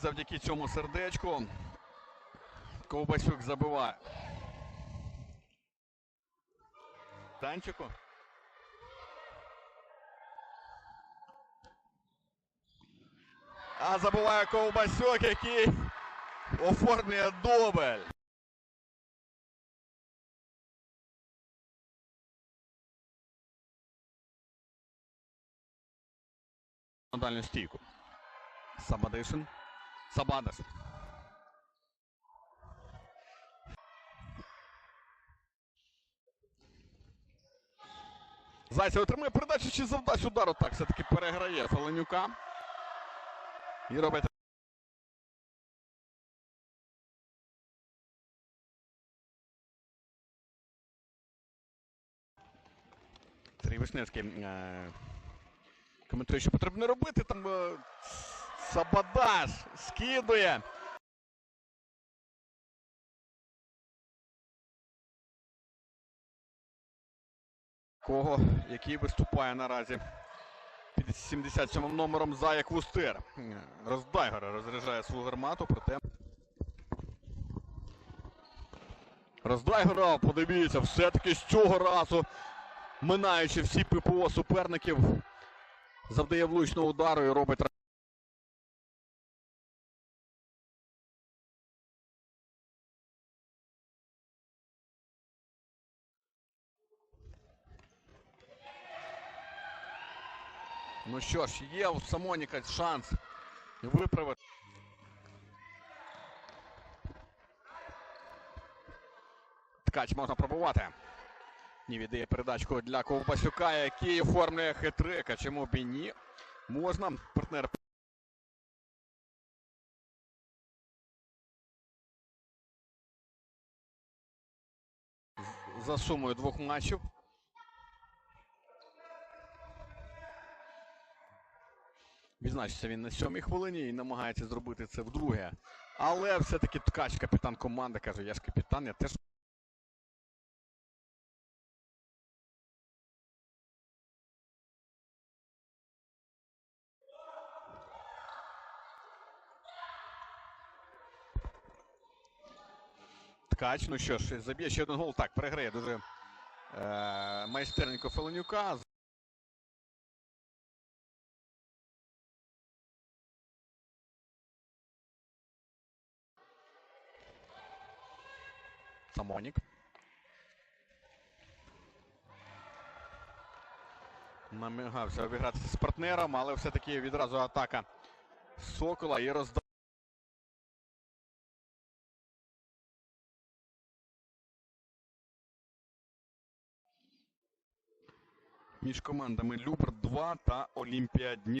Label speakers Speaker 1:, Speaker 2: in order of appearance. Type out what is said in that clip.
Speaker 1: завдяки цьому сердечку Ковбасюк забиває. Танчику. А забуває Ковбасюк, який оформлює дубль. На дальню стійку. Сабадишин. Сабадаш. Зайцев отримує передачу чи завдасть удару. Так, все-таки переграє Феленюка. І робить. Вишневський е, коментує, що потрібно робити. Там е, Сабадаш скидує. Кого, який виступає наразі під 77 номером Заяк Вустер. Роздайгора розряджає свою гармату, проте. Роздайгора, подивіться, все-таки з цього разу, минаючи всі ППО суперників, завдає влучного удару і робить. Ну що ж, є у Самоніка шанс виправити. Ткач можна пробувати. Ні, віддає передачку для Ковбасюка, який оформлює хитрика. Чому б і ні? Можна. Партнер. За сумою двох матчів. Відзначиться він на сьомій хвилині і намагається зробити це вдруге. Але все-таки ткач, капітан команди, каже, я ж капітан, я теж. Ткач, ну що ж, заб'є ще один гол. Так, переграє дуже е, майстерненько Феленюка. Самонік. Намагався обігратися з партнером, але все-таки відразу атака Сокола і розда. Між командами Любр 2 та Олімпія Дні.